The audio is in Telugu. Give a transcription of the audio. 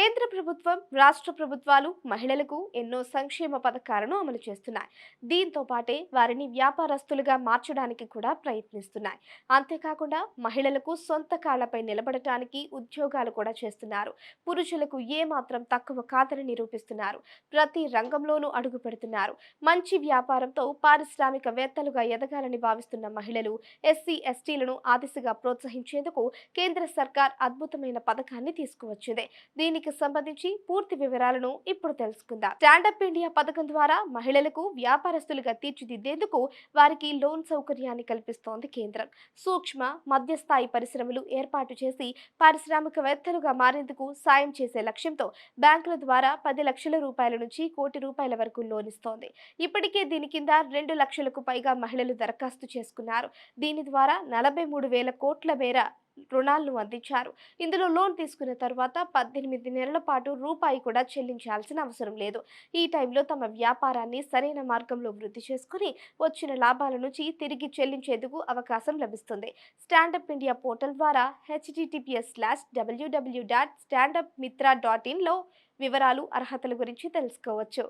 కేంద్ర ప్రభుత్వం రాష్ట్ర ప్రభుత్వాలు మహిళలకు ఎన్నో సంక్షేమ పథకాలను అమలు చేస్తున్నాయి. దీంతో పాటే వారిని వ్యాపారస్తులుగా మార్చడానికి కూడా ప్రయత్నిస్తున్నాయి. అంతేకాకుండా మహిళలకు సొంత కాళ్ళపై నిలబడటానికి ఉద్యోగాలు కూడా చేస్తున్నారు. పురుషులకు ఏమాత్రం తక్కువ కాదని నిరూపిస్తున్నారు. ప్రతి రంగంలోనూ అడుగు పెడుతున్నారు. మంచి వ్యాపారంతో పారిశ్రామికవేత్తలుగా ఎదగాలని భావిస్తున్న మహిళలు ఎస్సీ ఎస్టీలను ఆ దిశగా ప్రోత్సహించేందుకు కేంద్ర సర్కార్ అద్భుతమైన పథకాన్ని తీసుకువచ్చింది. దీనికి సంబంధించి పూర్తి వివరాలను ఇప్పుడు తెలుసుకుందాం. స్టాండప్ ఇండియా పథకం ద్వారా మహిళలకు వ్యాపారస్తులుగా తీర్చిదిద్దేందుకు వారికి లోన్ సౌకర్యాన్ని కల్పిస్తోంది కేంద్రం. సూక్ష్మ మధ్యస్థాయి పరిశ్రమలు ఏర్పాటు చేసి పారిశ్రామికవేత్తలుగా మారేందుకు సాయం చేసే లక్ష్యంతో బ్యాంకుల ద్వారా పది లక్షల రూపాయల నుంచి కోటి రూపాయల వరకు లోన్ ఇస్తోంది. ఇప్పటికే దీని కింద రెండు లక్షలకు పైగా మహిళలు దరఖాస్తు చేసుకున్నారు. దీని ద్వారా నలభై మూడు వేల కోట్ల మేర రుణాలను అందించారు. ఇందులో లోన్ తీసుకున్న తర్వాత పద్దెనిమిది నెలల పాటు రూపాయి కూడా చెల్లించాల్సిన అవసరం లేదు. ఈ టైంలో తమ వ్యాపారాన్ని సరైన మార్గంలో వృద్ధి చేసుకుని వచ్చిన లాభాల నుంచి తిరిగి చెల్లించేందుకు అవకాశం లభిస్తుంది. స్టాండప్ ఇండియా పోర్టల్ ద్వారా HTTPS slash WWW dot stand up Mitra dot ఇన్లో వివరాలు అర్హతల గురించి తెలుసుకోవచ్చు.